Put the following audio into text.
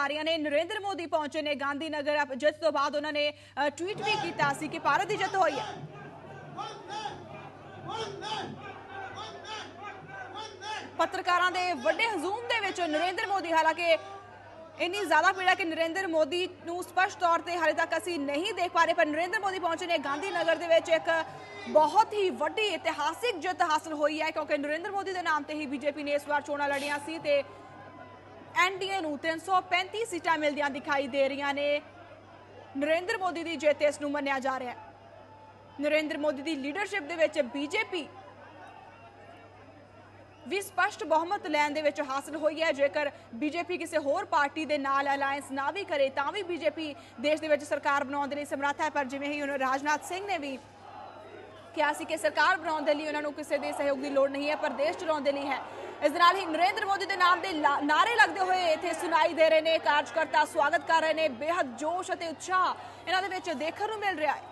ਆ ਰਹੀਆਂ ਨੇ ਨਰਿੰਦਰ ਮੋਦੀ ਪਹੁੰਚੇ ਨੇ ਗਾਂਧੀ ਨਗਰ ਜਿਸ ਤੋਂ ਬਾਅਦ ਉਹਨਾਂ ਨੇ ਟਵੀਟ ਵੀ ਕੀਤਾ ਸੀ ਕਿ ਭਾਰਤ ਦੀ ਜਿੱਤ ਹੋਈ ਹੈ। ਪੱਤਰਕਾਰਾਂ ਦੇ ਵੱਡੇ ਹਜ਼ੂਮ ਦੇ ਵਿੱਚ ਨਰਿੰਦਰ ਮੋਦੀ, ਹਾਲਾਂਕਿ ਇੰਨੀ ਜ਼ਿਆਦਾ ਪੀੜਾ ਕਿ ਨਰਿੰਦਰ ਮੋਦੀ ਨੂੰ ਸਪਸ਼ਟ ਤੌਰ ਤੇ ਹਾਲੇ ਤੱਕ ਅਸੀਂ ਨਹੀਂ ਦੇਖ ਪਾ ਰਹੇ, ਪਰ ਨਰਿੰਦਰ ਮੋਦੀ ਪਹੁੰਚੇ ਨੇ ਗਾਂਧੀ ਨਗਰ ਦੇ ਵਿੱਚ। ਇੱਕ ਬਹੁਤ ਹੀ ਵੱਡੀ ਇਤਿਹਾਸਿਕ ਜਿੱਤ ਹਾਸਲ ਹੋਈ ਹੈ, ਕਿਉਂਕਿ ਨਰਿੰਦਰ ਮੋਦੀ ਦੇ ਨਾਮ ਤੇ ਹੀ ਬੀਜੇਪੀ ਨੇ ਇਸ ਵਾਰ ਚੋਣਾਂ ਲੜੀਆਂ ਸੀ ਤੇ ਐਨਡੀਏ ਨੂੰ 335 ਸੀਟਾਂ ਮਿਲਦੀਆਂ ਦਿਖਾਈ ਦੇ ਰਹੀਆਂ ਨੇ। ਨਰਿੰਦਰ ਮੋਦੀ ਦੀ ਜਿੱਤ ਇਸ ਨੂੰ ਮੰਨਿਆ ਜਾ ਰਿਹਾ ਹੈ। ਨਰਿੰਦਰ ਮੋਦੀ ਦੀ ਲੀਡਰਸ਼ਿਪ ਦੇ ਵਿੱਚ ਬੀਜੇਪੀ ਵੀ ਸਪਸ਼ਟ ਬਹੁਮਤ ਲੈਣ ਦੇ ਵਿੱਚ ਹਾਸਲ ਹੋਈ ਹੈ। ਜੇਕਰ ਬੀਜੇਪੀ ਕਿਸੇ ਹੋਰ ਪਾਰਟੀ ਦੇ ਨਾਲ ਅਲਾਈਅੰਸ ਨਾ ਵੀ ਕਰੇ, ਤਾਂ ਵੀ ਬੀਜੇਪੀ ਦੇਸ਼ ਦੇ ਵਿੱਚ ਸਰਕਾਰ ਬਣਾਉਣ ਦੇ ਲਈ ਸਮਰੱਥ ਹੈ। ਪਰ ਜਿਵੇਂ ਹੀ ਉਹਨਾਂ ਰਾਜਨਾਥ ਸਿੰਘ ਨੇ ਵੀ ਕਿਹਾ ਸੀ ਕਿ ਸਰਕਾਰ ਬਣਾਉਣ ਦੇ ਲਈ ਉਹਨਾਂ ਨੂੰ ਕਿਸੇ ਦੇ ਸਹਿਯੋਗ ਦੀ ਲੋੜ ਨਹੀਂ ਹੈ ਪਰ ਦੇਸ਼ ਚਲਾਉਣ ਦੇ ਲਈ ਹੈ। ਇਸ ਦੇ ਨਾਲ ਹੀ ਨਰਿੰਦਰ ਮੋਦੀ ਦੇ ਨਾਮ ਦੇ ਲਾ- ਨਾਅਰੇ ਲੱਗਦੇ ਹੋਏ ਇੱਥੇ ਸੁਣਾਈ ਦੇ ਰਹੇ ਨੇ, ਕਾਰਜਕਰਤਾ ਸਵਾਗਤ ਕਰ ਰਹੇ ਨੇ ਬੇहद ਜੋਸ਼ ਅਤੇ ਉਤਸ਼ਾਹ ਇਹਨਾਂ ਦੇ ਵਿੱਚ ਦੇਖਣ ਨੂੰ ਮਿਲ ਰਿਹਾ ਹੈ।